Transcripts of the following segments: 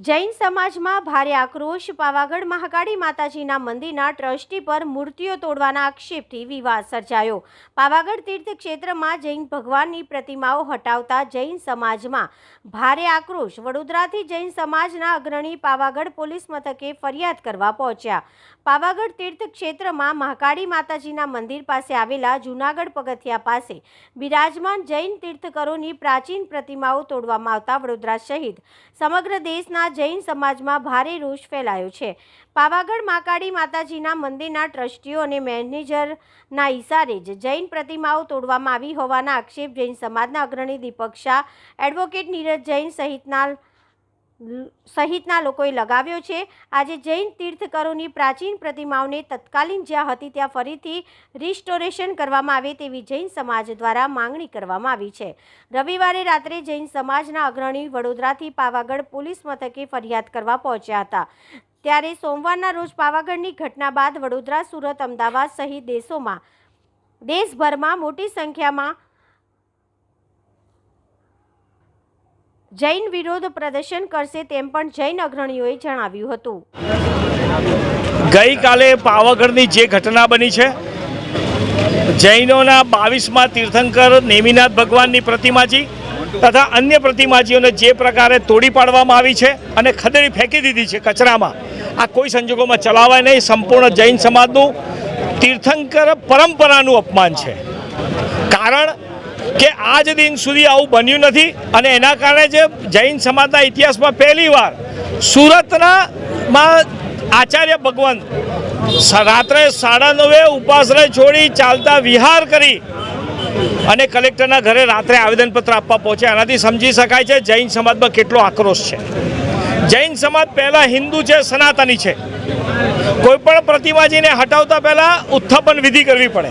જૈન સમાજમાં ભારે આક્રોશ. પાવાગઢ મહાકાળી માતાજીના મંદિરના ટ્રસ્ટી પર મૂર્તિઓ તોડવાના આક્ષેપથી વિવાદ સર્જાયો. પાવાગઢ તીર્થ ક્ષેત્રમાં જૈન ભગવાનની પ્રતિમાઓ હટાવતા જૈન સમાજમાં ભારે આક્રોશ. વડોદરાથી જૈન સમાજના અગ્રણી પાવાગઢ પોલીસ મથકે ફરિયાદ કરવા પહોંચ્યા. પાવાગઢ તીર્થ ક્ષેત્રમાં મહાકાળી માતાજીના મંદિર પાસે આવેલા જૂનાગઢ પગથિયા પાસે બિરાજમાન જૈન તીર્થકરોની પ્રાચીન પ્રતિમાઓ તોડવામાં આવતા વડોદરા સહિત સમગ્ર દેશના જૈન સમાજમાં ભારે રોષ ફેલાયો છે. પાવાગઢ માકાળી માતાજીના મંદિરના ટ્રસ્ટીઓ અને મેનેજરના ઇશારે જ જૈન પ્રતિમાઓ તોડવામાં આવી હોવાના આક્ષેપ જૈન સમાજના અગ્રણી દીપક શાહ, એડવોકેટ નીરજ જૈન સહિતના સહિતના લોકોએ લગાવ્યો છે. આજે જૈન તીર્થકરોની પ્રાચીન પ્રતિમાઓને તત્કાલીન જ્યાં હતી ત્યાં ફરીથી રિસ્ટોરેશન કરવામાં આવે તેવી જૈન સમાજ દ્વારા માંગણી કરવામાં આવી છે. રવિવારે રાત્રે જૈન સમાજના અગ્રણી વડોદરાથી પાવાગઢ પોલીસ મથકે ફરિયાદ કરવા પહોંચ્યા હતા. ત્યારે સોમવારના રોજ પાવાગઢની ઘટના બાદ વડોદરા, સુરત, અમદાવાદ સહિત દેશોમાં દેશભરમાં મોટી સંખ્યામાં જૈન વિરોધ પ્રદર્શન કરશે તેમ પણ જૈન અગ્રણીઓએ જણાવ્યું હતું. ગઈકાલે પાવાગઢની જે ઘટના બની છે, જૈનોના બાવીસમાં તીર્થંકર નેમિનાથ ભગવાનની પ્રતિમાજી તથા અન્ય પ્રતિમાજીઓને જે પ્રકારે તોડી પાડવામાં આવી છે અને ખદેડી ફેંકી દીધી છે કચરામાં, આ કોઈ સંજોગોમાં ચલાવાય નહીં. સંપૂર્ણ જૈન સમાજનું તીર્થંકર પરંપરાનું અપમાન છે. કારણ કે આજ દિન સુધી આવું બન્યું નથી અને એના કારણે જે જૈન સમાજના ઇતિહાસમાં પહેલીવાર સુરતના માં આચાર્ય ભગવાન રાત્રે સાડા નવે ઉપાસરે છોડી ચાલતા વિહાર કરી અને કલેક્ટરના ઘરે રાત્રે આવેદનપત્ર આપવા પહોંચ્યા. આનાથી સમજી શકાય છે જૈન સમાજમાં કેટલો આક્રોશ છે. જૈન સમાજ પહેલાં હિન્દુ છે, સનાતની છે. કોઈ પણ પ્રતિમાજીને હટાવતા પહેલાં ઉત્થાપન વિધિ કરવી પડે.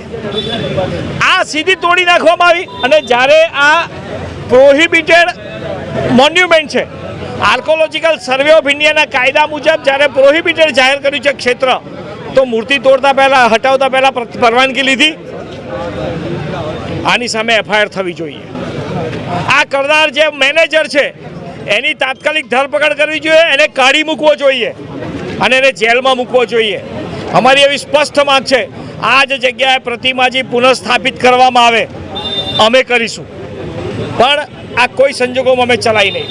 આ સીધી તોડી નાખવામાં આવી અને જ્યારે આ પ્રોહિબિટેડ મોન્યુમેન્ટ છે આર્કોલોજીકલ સર્વે ઓફ ઇન્ડિયાના કાયદા મુજબ જ્યારે પ્રોહિબિટેડ જાહેર કર્યું છે ક્ષેત્ર, તો મૂર્તિ તોડતા પહેલાં, હટાવતા પહેલાં પરવાનગી લીધી. આની સામે એફઆઈઆર થવી જોઈએ. આ કરનાર જે મેનેજર છે, એની તાત્કાલિક ધરપકડ કરવી જોઈએ, એને કાઢી મૂકવો જોઈએ. અને એને જેલમાં મૂકવો જોઈએ. અમારી એવી સ્પષ્ટ માંગ છે આ જ જગ્યાએ પ્રતિમાજી પુનઃસ્થાપિત કરવામાં આવે, અમે કરીશું. પણ આ કોઈ સંજોગોમાં અમે ચલાવી નહીં.